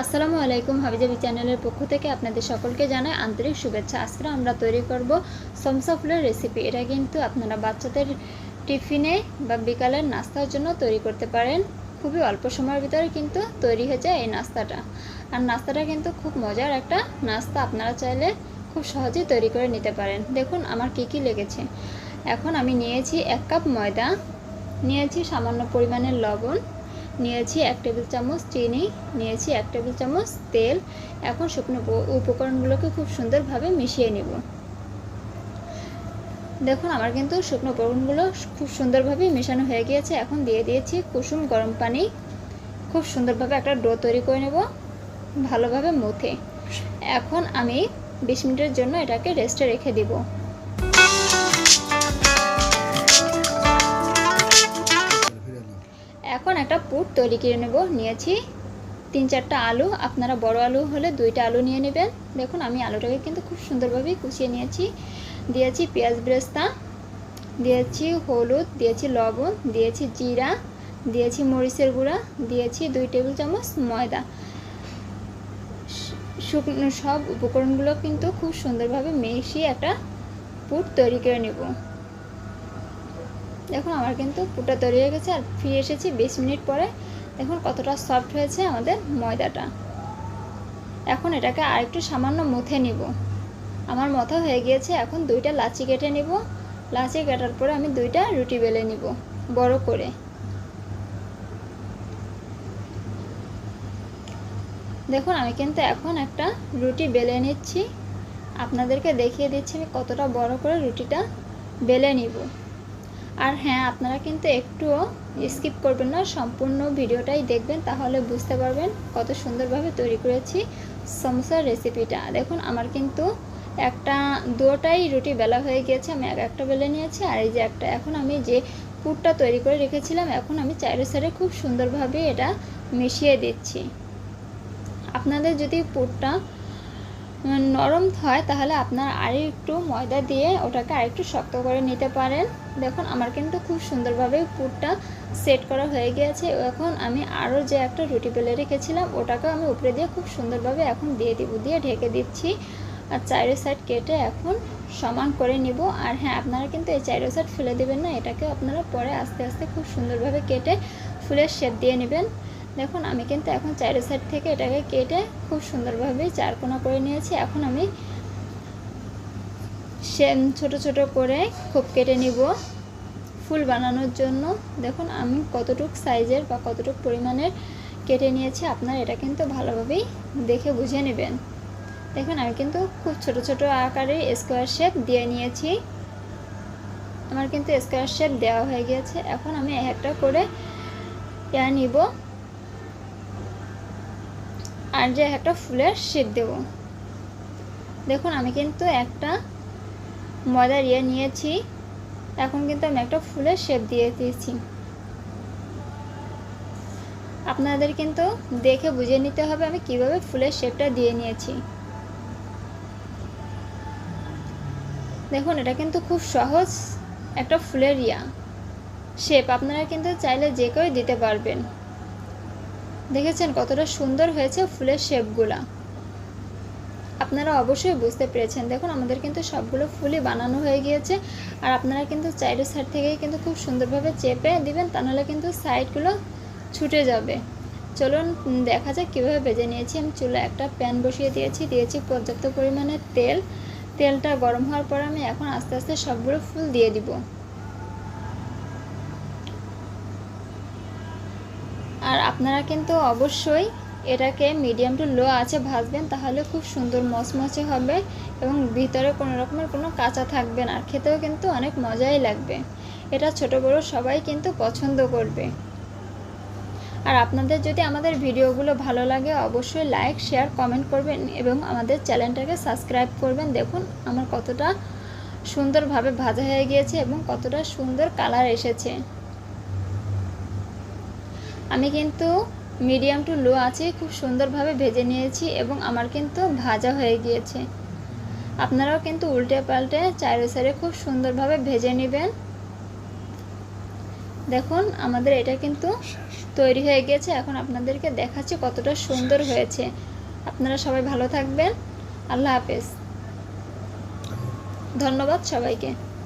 আসসালামু আলাইকুম হাবিজাবি চ্যানেলের পক্ষ থেকে আপনাদের সকলকে জানাই আন্তরিক শুভেচ্ছা। আজকে আমরা তৈরি করব সমসা ফুলের রেসিপি এটা কিন্তু আপনারা বাচ্চাদের টিফিনে বা বিকালের নাস্তার জন্য তৈরি করতে পারেন। খুবই অল্প সময়ের ভিতরে কিন্তু তৈরি হয়ে যায় এই নাস্তাটা। আর নাস্তাটা কিন্তু খুব মজার একটা নাস্তা। আপনারা চাইলে খুব সহজেই তৈরি করে নিতে পারেন। দেখুন আমার কি কি লেগেছে। এখন আমি নিয়েছি এক কাপ ময়দা, নিয়েছি সামান্য পরিমাণের লবণ নিয়েছি এক টেবিল চামচ চিনি, নিয়েছি এক টেবিল চামচ তেল। এখন শুকনো উপকরণগুলোকে খুব সুন্দরভাবে মিশিয়ে নিব। দেখুন, আমার কিন্তু শুকনো উপকরণগুলো খুব সুন্দরভাবে মেশানো হয়ে গিয়েছে। এখন দিয়ে দিয়েছি কুসুম গরম পানি। খুব সুন্দরভাবে একটা ডো তৈরি করে নেব, ভালোভাবে মুথে। এখন আমি বিশ মিনিটের জন্য এটাকে রেস্টে রেখে দিব। এখন একটা পুট তৈরি করে নেব, নিয়েছি। তিন চারটা আলু, আপনারা বড় আলু হলে দুইটা আলু নিয়ে নেবেন। দেখুন, আমি আলুটাকে কিন্তু খুব সুন্দরভাবেই কুচিয়ে নিয়েছি। দিয়েছি পেঁয়াজ ব্রেস্তা, দিয়েছি হলুদ, দিয়েছি লবণ, দিয়েছি জিরা, দিয়েছি মরিচের গুঁড়া, দিয়েছি দুই টেবিল চামচ ময়দা। শুকনো সব উপকরণগুলো কিন্তু খুব সুন্দরভাবে মিশিয়ে একটা পুট তৈরি করে নেব। দেখুন, আমার কিন্তু পুটা তৈরি হয়ে গেছে আর ফিরে এসেছি বিশ মিনিট পরে। দেখুন, কতটা সফট হয়েছে আমাদের ময়দাটা। এখন এটাকে আরেকটু সামান্য মুথে নিব। আমার মথা হয়ে গিয়েছে, এখন দুইটা লাচি কেটে নিব। লাচি কাটার পরে আমি দুইটা রুটি বেলে নিব, বড় করে। দেখুন, আমি কিন্তু এখন একটা রুটি বেলে নিচ্ছি। আপনাদেরকে দেখিয়ে দিচ্ছি আমি কতটা বড় করে রুটিটা বেলে নিব। আর হ্যাঁ আপনারা কিন্তু একটুও স্কিপ করবেন না, সম্পূর্ণ ভিডিওটাই দেখবেন, তাহলে বুঝতে পারবেন কত সুন্দরভাবে তৈরি করেছি সমোসার রেসিপিটা দেখুন, আমার কিন্তু একটা দুটাই রুটি বেলা হয়ে গিয়েছে, আমি এক একটা বেলে নিয়েছি, আর এই যে একটা, এখন আমি যে পুরটা তৈরি করে রেখেছিলাম, এখন আমি চাইরো সাইডে খুব সুন্দরভাবে এটা মিশিয়ে দিচ্ছি। আপনাদের যদি পুরটা নরম হয়, তাহলে আপনার আর একটু ময়দা দিয়ে ওটাকে আরেকটু শক্ত করে নিতে পারেন। দেখুন, আমার কিন্তু খুব সুন্দরভাবে পুরটা সেট করা হয়ে গিয়েছে। এখন আমি আরও যে একটা রুটি বেলে রেখেছিলাম ওটাকে আমি উপরে দিয়ে খুব সুন্দরভাবে এখন দিয়ে দিব, দিয়ে ঢেকে দিচ্ছি। আর চাইরো সাইড কেটে এখন সমান করে নিব। আর হ্যাঁ আপনারা কিন্তু এই চাইরো সাইড ফেলে দেবেন না এটাকে আপনারা পরে আস্তে আস্তে খুব সুন্দরভাবে কেটে ফুলের শেপ দিয়ে নেবেন। দেখুন, আমি কিন্তু এখন চাইরো সাইড থেকে এটাকে কেটে খুব সুন্দরভাবে চারকোনা করে নিয়েছি। এখন আমি সেম ছোট ছোট করে খুব কেটে নিব ফুল বানানোর জন্য। দেখুন, আমি কতটুক সাইজের বা কতটুক পরিমাণের কেটে নিয়েছি, আপনারা এটা কিন্তু ভালোভাবেই দেখে বুঝে নেবেন। দেখুন, আমি কিন্তু খুব ছোট ছোট আকারে স্কোয়ার শেপ দিয়ে নিয়েছি। আমার কিন্তু স্কোয়ার শেপ দেওয়া হয়ে গিয়েছে। এখন আমি এক একটা করে ইয়া নিব। আর যে একটা ফুলের শেপ দেব। দেখুন, আমি কিন্তু একটা ময়দার ইয়ে নিয়েছি। এখন কিন্তু আমি একটা ফুলের শেপ দিয়ে দিয়েছি। আপনাদের কিন্তু দেখে বুঝে নিতে হবে আমি কীভাবে ফুলের শেপটা দিয়ে নিয়েছি। দেখুন, এটা কিন্তু খুব সহজ একটা ফুলের ইয়া। শেপ আপনারা কিন্তু চাইলে যে কেউ দিতে পারবেন। দেখেছেন কতটা সুন্দর হয়েছে ফুলের শেপগুলা। আপনারা অবশ্যই বুঝতে পেরেছেন। দেখুন, আমাদের কিন্তু সবগুলো ফুলই বানানো হয়ে গিয়েছে। আর আপনারা কিন্তু চাইডের সাইড থেকেই কিন্তু খুব সুন্দরভাবে চেপে দিবেন, তা নাহলে কিন্তু সাইডগুলো ছুটে যাবে। চলুন দেখা যাক কীভাবে বেজে নিয়েছি। আমি চুলে একটা প্যান বসিয়ে দিয়েছি দিয়েছি পর্যাপ্ত পরিমাণে তেল। তেলটা গরম হওয়ার পর আমি এখন আস্তে আস্তে সবগুলো ফুল দিয়ে দিব। আর আপনারা কিন্তু অবশ্যই এটাকে মিডিয়াম টু লো আছে ভাজবেন, তাহলে খুব সুন্দর মচমচে হবে এবং ভিতরে কোনো রকমের কোনো কাঁচা থাকবে না, আর খেতেও কিন্তু অনেক মজাই লাগবে। এটা ছোট বড় সবাই কিন্তু পছন্দ করবে। আর আপনাদের যদি আমাদের ভিডিওগুলো ভালো লাগে, অবশ্যই লাইক শেয়ার কমেন্ট করবেন এবং আমাদের চ্যানেলটাকে সাবস্ক্রাইব করবেন। দেখুন আমার কতটা সুন্দরভাবে ভাজা হয়ে গিয়েছে এবং কতটা সুন্দর কালার এসেছে। আমি কিন্তু মিডিয়াম টু লো আছে খুব সুন্দরভাবে ভেজে নিয়েছি এবং আমার কিন্তু ভাজা হয়ে গিয়েছে। আপনারাও কিন্তু উল্টে পাল্টে চাইরো সাইডে খুব সুন্দরভাবে ভেজে নেবেন। দেখুন আমাদের এটা কিন্তু তৈরি হয়ে গেছে এখন আপনাদেরকে দেখাচ্ছি কতটা সুন্দর হয়েছে। আপনারা সবাই ভালো থাকবেন। আল্লাহ হাফেজ। ধন্যবাদ সবাইকে।